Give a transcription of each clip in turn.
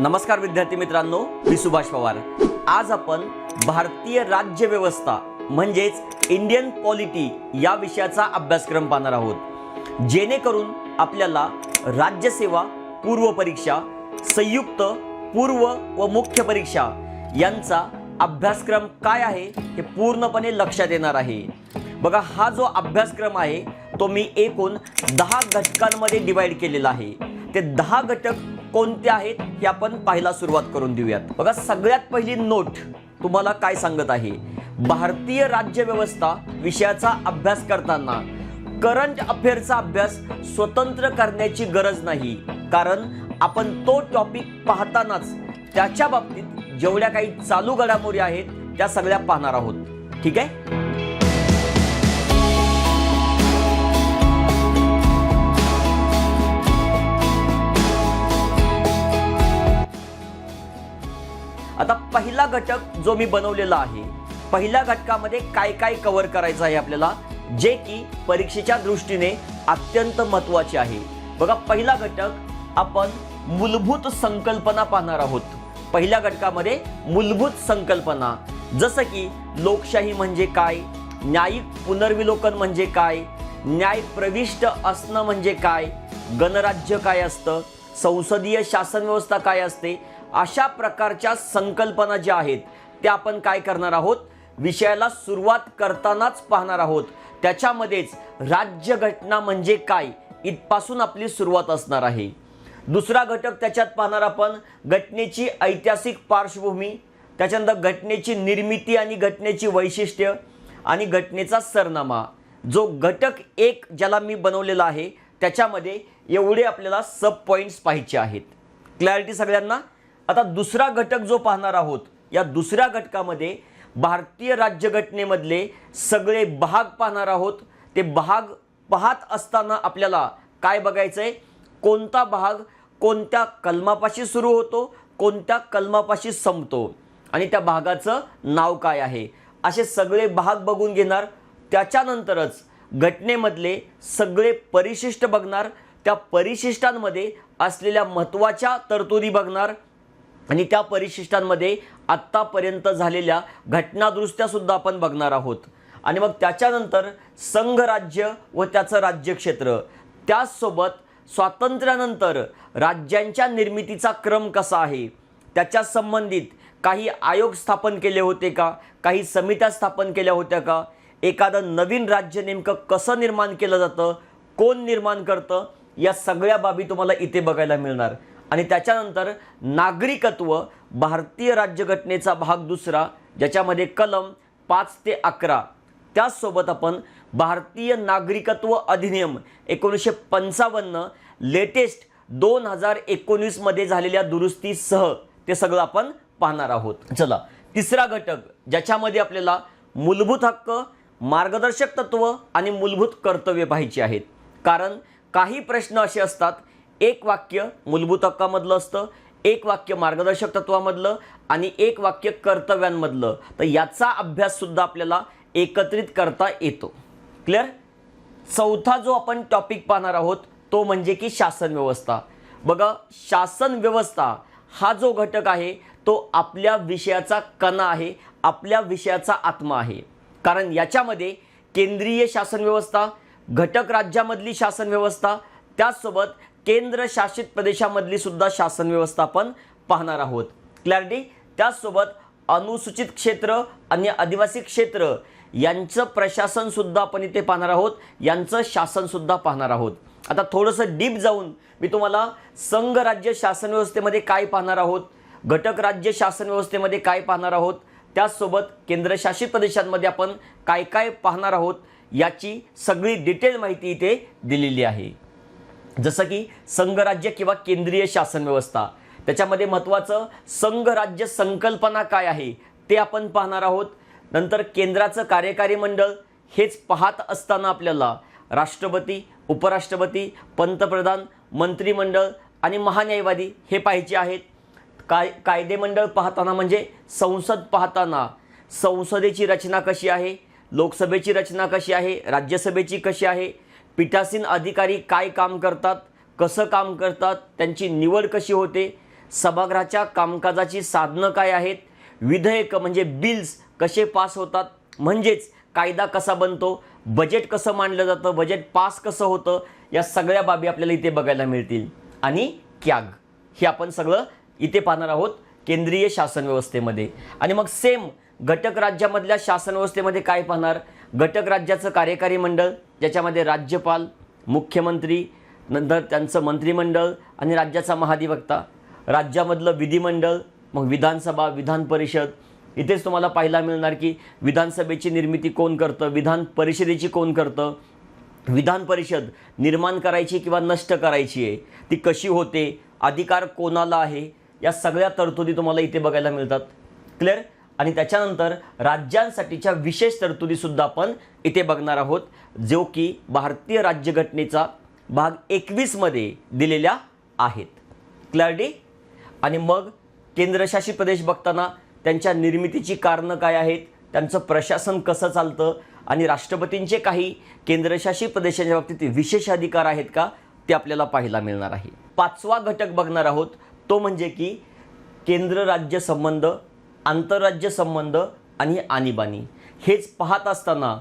नमस्कार विद्यार्थी मित्रांनो मी सुभाष पवार. आज आपण भारतीय राज्य व्यवस्था म्हणजेच इंडियन पॉलिटी या विषयाचा अभ्यासक्रम पाहणार आहोत. जेणेकरून आपल्याला राज्यसेवा पूर्व परीक्षा संयुक्त पूर्व व मुख्य परीक्षा यांचा अभ्यासक्रम काय आहे हे पूर्णपणे लक्षात येणार आहे. बघा हा जो अभ्यासक्रम आहे तो मी एकूण दहा घटकांमध्ये डिवाईड केलेला आहे. ते दहा घटक कोणते आहेत हे आपण पाहायला सुरुवात करून देऊयात. बघा सगळ्यात पहिली नोट तुम्हाला काय सांगत आहे? भारतीय राज्यव्यवस्था विषयाचा अभ्यास करताना करंट अफेअरचा अभ्यास स्वतंत्र करण्याची गरज नाही. कारण आपण तो टॉपिक पाहतानाच त्याच्या बाबतीत जेवढ्या काही चालू घडामोडी आहेत त्या सगळ्या पाहणार आहोत. ठीक आहे? आता पहिला घटक जो मी बनवलेला आहे पहिल्या घटकामध्ये काय काय कव्हर करायचं आहे आपल्याला? जे की परीक्षेच्या दृष्टीने अत्यंत महत्त्वाचे आहे. बघा पहिला घटक आपण मूलभूत संकल्पना पाहणार आहोत. पहिल्या घटकामध्ये मूलभूत संकल्पना. जसं की लोकशाही म्हणजे काय? न्यायिक पुनर्विलोकन म्हणजे काय? न्याय प्रविष्ट असणं म्हणजे काय? गणराज्य काय असतं? संसदीय शासन व्यवस्था काय असते? अशा प्रकारच्या संकल्पना ज्या आहेत त्या आपण काय करणार आहोत? विषयाला सुरुवात करतानाच पाहणार आहोत. त्याच्यामध्येच राज्यघटना म्हणजे काय? इथपासून आपली सुरुवात असणार आहे. दुसरा घटक त्याच्यात पाहणार आपण घटनेची ऐतिहासिक पार्श्वभूमी त्याच्यानंतर घटनेची निर्मिती आणि घटनेची वैशिष्ट्य आणि घटनेचा सरनामा. जो घटक एक ज्याला मी बनवलेला आहे त्याच्यामध्ये एवढे आपल्याला सब पॉईंट्स पाहिजे आहेत. क्लॅरिटी सगळ्यांना? आता दुसरा घटक जो पाहणार आहोत या दुसऱ्या घटकामध्ये भारतीय राज्यघटनेमधले सगळे भाग पाहणार आहोत. ते भाग पाहत असताना आपल्याला काय बघायचं आहे कोणता भाग कोणत्या कलमापाशी सुरू होतो कोणत्या कलमापाशी संपतो आणि त्या भागाचं नाव काय आहे? असे सगळे भाग बघून घेणार. त्याच्यानंतरच घटनेमधले सगळे परिशिष्ट बघणार. त्या परिशिष्टांमध्ये असलेल्या महत्त्वाच्या तरतुदी बघणार. आणि त्या परिशिष्टांमध्ये आत्तापर्यंत झालेल्या घटनादुरुस्त्यासुद्धा आपण बघणार आहोत. आणि मग त्याच्यानंतर संघराज्य व त्याचं राज्यक्षेत्र. त्याचसोबत स्वातंत्र्यानंतर राज्यांच्या निर्मितीचा क्रम कसा आहे? त्याच्या संबंधित काही आयोग स्थापन केले होते का? काही समित्या स्थापन केल्या होत्या का? एखादं नवीन राज्य नेमकं कसं निर्माण केलं जातं? कोण निर्माण करतं? या सगळ्या बाबी तुम्हाला इथे बघायला मिळणार. आणि त्याच्यानंतर नागरिकत्व भारतीय राज्यघटनेचा भाग दुसरा ज्याच्यामध्ये कलम पाच ते अकरा. त्याचसोबत आपण भारतीय नागरिकत्व अधिनियम एकोणीसशे पंचावन्न लेटेस्ट दोन हजार एकोणीसमध्ये झालेल्या दुरुस्तीसह ते सगळं आपण पाहणार आहोत. चला तिसरा घटक ज्याच्यामध्ये आपल्याला मूलभूत हक्क मार्गदर्शक तत्व आणि मूलभूत कर्तव्य पाहिजे आहेत. कारण काही प्रश्न असे असतात एक वाक्य मूलभूत हक्कामधलं असतं एक वाक्य मार्गदर्शक तत्वामधलं आणि एक वाक्य कर्तव्यांमधलं. तर याचा अभ्याससुद्धा आपल्याला एकत्रित करता येतो. क्लिअर चौथा जो आपण टॉपिक पाहणार आहोत तो म्हणजे की शासन व्यवस्था. बघा शासन व्यवस्था हा जो घटक आहे तो आपल्या विषयाचा कणा आहे आपल्या विषयाचा आत्मा आहे. कारण याच्यामध्ये केंद्रीय शासन व्यवस्था घटक राज्यामधली शासन व्यवस्था त्याचसोबत केंद्र शासित प्रदेशामधली सुद्धा शासन व्यवस्था आपण पाहणार आहोत. क्लॅरिटी त्याचसोबत अनुसूचित क्षेत्र आणि आदिवासी क्षेत्र यांचं प्रशासनसुद्धा आपण इथे पाहणार आहोत. यांचं शासनसुद्धा पाहणार आहोत. आता थोडंसं डीप जाऊन मी तुम्हाला संघ राज्य शासन व्यवस्थेमध्ये काय पाहणार आहोत घटक राज्य शासन व्यवस्थेमध्ये काय पाहणार आहोत त्याचसोबत केंद्रशासित प्रदेशांमध्ये आपण काय काय पाहणार आहोत याची सगळी डिटेल माहिती इथे दिलेली आहे. जसं की संघराज्य किंवा केंद्रीय शासन व्यवस्था. त्याच्यामध्ये महत्त्वाचं संघराज्य संकल्पना काय आहे ते आपण पाहणार आहोत. नंतर केंद्राचं कार्यकारी मंडळ हेच पाहत असताना आपल्याला राष्ट्रपती उपराष्ट्रपती पंतप्रधान मंत्रिमंडळ आणि महान्यायवादी हे पाहिजे आहेत. काय कायदेमंडळ पाहताना म्हणजे संसद पाहताना संसदेची रचना कशी आहे लोकसभेची रचना कशी आहे राज्यसभेची कशी आहे पीठासीन अधिकारी काय काम करतात कसं काम करतात त्यांची निवड कशी होते सभागृहाच्या कामकाजाची साधनं काय आहेत विधेयक म्हणजे बिल्स कसे पास होतात म्हणजेच कायदा कसा बनतो बजेट कसं मांडलं जातं बजेट पास कसं होतं या सगळ्या बाबी आपल्याला इथे बघायला मिळतील. आणि क्याग हे आपण सगळं इथे पाहणार आहोत केंद्रीय शासन व्यवस्थेमध्ये. आणि मग सेम घटक राज्यामधल्या शासन व्यवस्थेमध्ये काय पाहणार घटक राज्याचं कार्यकारी मंडळ ज्याच्यामध्ये राज्यपाल मुख्यमंत्री नंतर त्यांचं मंत्रिमंडळ आणि राज्याचा महाधिवक्ता राज्यामधलं विधिमंडळ मग विधानसभा विधान परिषद. इथेच तुम्हाला पाहायला मिळणार की विधानसभेची निर्मिती कोण करतं विधान परिषदेची कोण करतं विधान परिषद निर्माण करायची किंवा नष्ट करायची आहे ती कशी होते अधिकार कोणाला आहे या सगळ्या तरतुदी तुम्हाला इथे बघायला मिळतात. क्लिअर आणि त्याच्यानंतर राज्यांसाठीच्या विशेष तरतुदीसुद्धा आपण इथे बघणार आहोत जो की भारतीय राज्यघटनेचा भाग एकवीसमध्ये दिलेल्या आहेत. क्लॅरिटी आणि मग केंद्रशासित प्रदेश बघताना त्यांच्या निर्मितीची कारणं काय आहेत त्यांचं प्रशासन कसं चालतं आणि राष्ट्रपतींचे काही केंद्रशासित प्रदेशांच्या बाबतीत विशेष अधिकार आहेत का ते आपल्याला पाहायला मिळणार आहे. पाचवा घटक बघणार आहोत तो म्हणजे की केंद्र राज्य संबंध आंतरराज्य संबंध आणि आणीबाणी. हेच पाहत असताना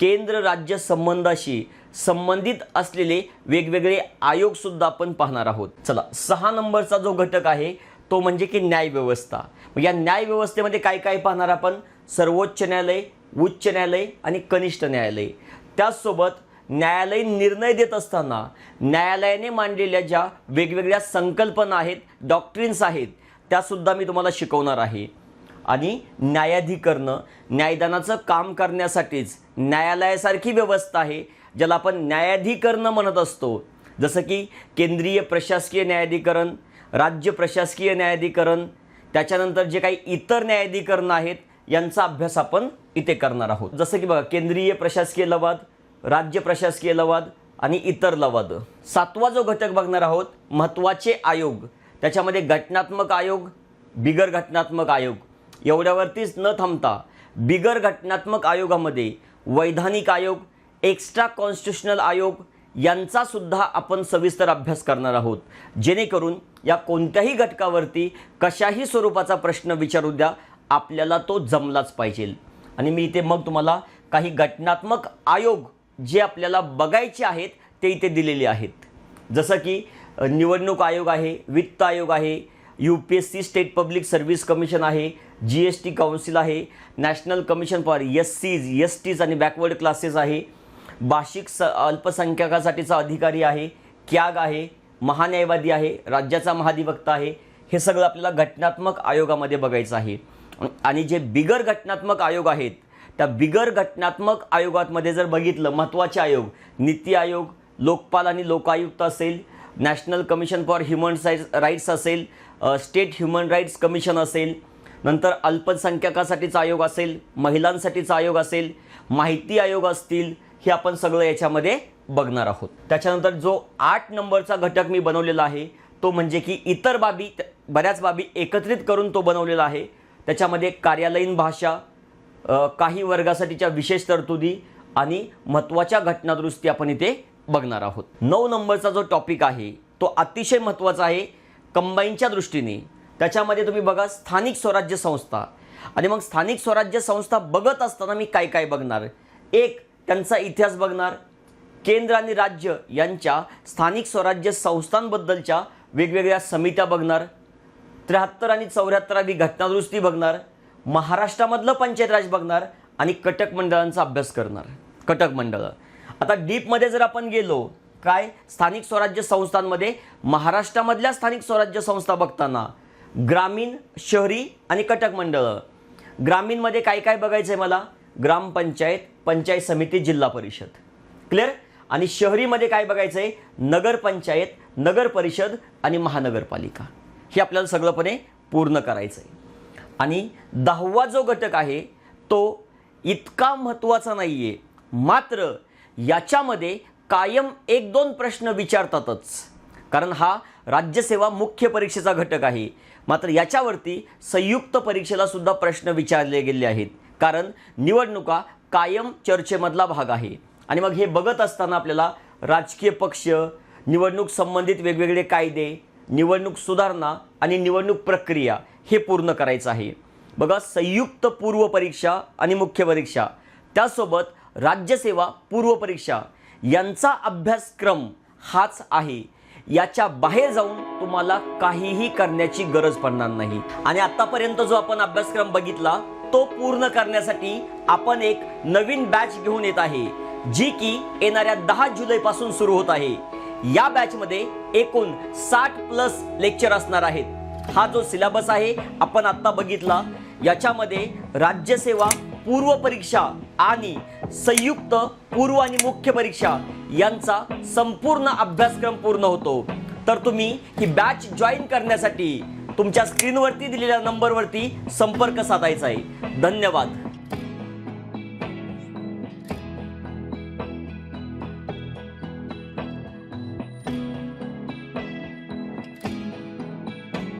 केंद्र राज्य संबंधाशी संबंधित असलेले वेगवेगळे आयोगसुद्धा आपण पाहणार आहोत. चला सहा नंबरचा जो घटक आहे तो म्हणजे की न्यायव्यवस्था मग या न्यायव्यवस्थेमध्ये काय काय पाहणार आपण? सर्वोच्च न्यायालय उच्च न्यायालय आणि कनिष्ठ न्यायालय. त्याचसोबत न्यायालय निर्णय देत असताना न्यायालयाने मांडलेल्या ज्या वेगवेगळ्या संकल्पना आहेत डॉक्ट्रिन्स आहेत त्यासुद्धा मी तुम्हाला शिकवणार आहे. आणि न्यायाधिकरणं न्यायदानाचं काम करण्यासाठीच न्यायालयासारखी व्यवस्था आहे ज्याला आपण न्यायाधिकरणं म्हणत असतो. जसं की केंद्रीय प्रशासकीय न्यायाधिकरण राज्य प्रशासकीय न्यायाधिकरण त्याच्यानंतर जे काही इतर न्यायाधिकरणं आहेत यांचा अभ्यास आपण इथे करणार आहोत. जसं की बघा केंद्रीय प्रशासकीय लवाद राज्य प्रशासकीय लवाद आणि इतर लवाद. सातवा जो घटक बघणार आहोत महत्त्वाचे आयोग. त्याच्यामध्ये घटनात्मक आयोग बिगर घटनात्मक आयोग. एवढ्यावरतीच न थांबता बिगर घटनात्मक आयोगामध्ये वैधानिक आयोग एक्स्ट्रा कॉन्स्टिट्युशनल आयोग यांचासुद्धा आपण सविस्तर अभ्यास करणार आहोत. जेणेकरून या कोणत्याही घटकावरती कशाही स्वरूपाचा प्रश्न विचारू द्या आपल्याला तो जमलाच पाहिजे. आणि मी इथे मग तुम्हाला काही घटनात्मक आयोग जे आपल्याला बघायचे आहेत ते इथे दिलेले आहेत. जसं की निवडणूक आयोग आहे वित्त आयोग आहे U P S C state public service commission आहे जी एस टी काउन्सिल आहे national commission for S Cs S Ts आणि बॅकवर्ड क्लासेस आहे. भाषिक स अल्पसंख्याकासाठीचा अधिकारी आहे क्याग आहे महान्यायवादी आहे राज्याचा महाधिवक्ता आहे. हे सगळं आपल्याला घटनात्मक आयोगामध्ये बघायचं आहे. आणि जे बिगर घटनात्मक आयोग आहेत त्या बिगर घटनात्मक आयोगामध्ये जर बघितलं महत्त्वाचे आयोग नीती आयोग लोकपाल आणि लोकायुक्त असेल national commission for human rights rights असेल स्टेट ह्युमन राईट्स कमिशन असेल नंतर अल्पसंख्याकासाठीचा आयोग असेल महिलांसाठीचा आयोग असेल माहिती आयोग असतील हे आपण सगळं याच्यामध्ये बघणार आहोत. त्याच्यानंतर जो आठ नंबरचा घटक मी बनवलेला आहे तो म्हणजे की इतर बाबी बऱ्याच बाबी एकत्रित करून तो बनवलेला आहे. त्याच्यामध्ये कार्यालयीन भाषा काही वर्गासाठीच्या विशेष तरतुदी आणि महत्त्वाच्या घटनादुरुस्ती आपण इथे बघणार आहोत. नऊ नंबरचा जो टॉपिक आहे तो अतिशय महत्त्वाचा आहे कंबाईनच्या दृष्टीने. त्याच्यामध्ये तुम्ही बघा स्थानिक स्वराज्य संस्था. आणि मग स्थानिक स्वराज्य संस्था बघत असताना मी काय काय बघणार? एक त्यांचा इतिहास बघणार. केंद्र आणि राज्य यांच्या स्थानिक स्वराज्य संस्थांबद्दलच्या वेगवेगळ्या समित्या बघणार. त्र्याहत्तर आणि चौऱ्याहत्तरावी घटनादुरुस्ती बघणार. महाराष्ट्रामधलं पंचायत राज बघणार आणि कटक मंडळांचा अभ्यास करणार. कटक मंडळं. आता डीपमध्ये जर आपण गेलो काय? स्थानिक स्वराज्य संस्थांमध्ये महाराष्ट्रामधल्या स्थानिक स्वराज्य संस्था बघताना ग्रामीण शहरी आणि कटक मंडळं. ग्रामीणमध्ये काय काय बघायचं आहे मला? ग्रामपंचायत पंचायत समिती जिल्हा परिषद. क्लिअर आणि शहरीमध्ये काय बघायचं आहे नगरपंचायत नगर परिषद आणि महानगरपालिका. हे आपल्याला सगळंपणे पूर्ण करायचं आहे आणि दहावा जो घटक आहे तो इतका महत्त्वाचा नाही आहे मात्र याच्यामध्ये कायम एक दोन प्रश्न विचारतातच. कारण हा राज्यसेवा मुख्य परीक्षेचा घटक आहे. मात्र याच्यावरती संयुक्त परीक्षेला सुद्धा प्रश्न विचारले गेले आहेत. कारण निवडणुका कायम चर्चेमधला भाग आहे. आणि मग हे बघत असताना आपल्याला राजकीय पक्ष निवडणूक संबंधित वेगवेगळे कायदे निवडणूक सुधारणा आणि निवडणूक प्रक्रिया हे पूर्ण करायचं आहे. बघा संयुक्त पूर्व परीक्षा आणि मुख्य परीक्षा. त्यासोबत राज्यसेवा पूर्व परीक्षा यांचा अभ्यासक्रम हाच आहे. याच्या बाहेर जाऊन तुम्हाला काहीही करण्याची गरज पडणार नाही. आणि आतापर्यंत जो आपण अभ्यासक्रम बघितला तो पूर्ण करण्यासाठी आपण एक नवीन बॅच घेऊन येत आहे जी की येणाऱ्या दहा जुलै पासून सुरू होत आहे. या बॅच मध्ये एकूण साठ प्लस लेक्चर असणार आहेत. हा जो सिलेबस आहे आपण आता बघितला याच्यामध्ये राज्यसेवा पूर्व परीक्षा आणि संयुक्त पूर्व आणि मुख्य परीक्षा यांचा संपूर्ण अभ्यासक्रम पूर्ण होतो. तर तुम्ही ही बॅच जॉईन करण्यासाठी तुमच्या स्क्रीनवरती दिलेल्या नंबरवरती संपर्क साधायचा आहे. धन्यवाद.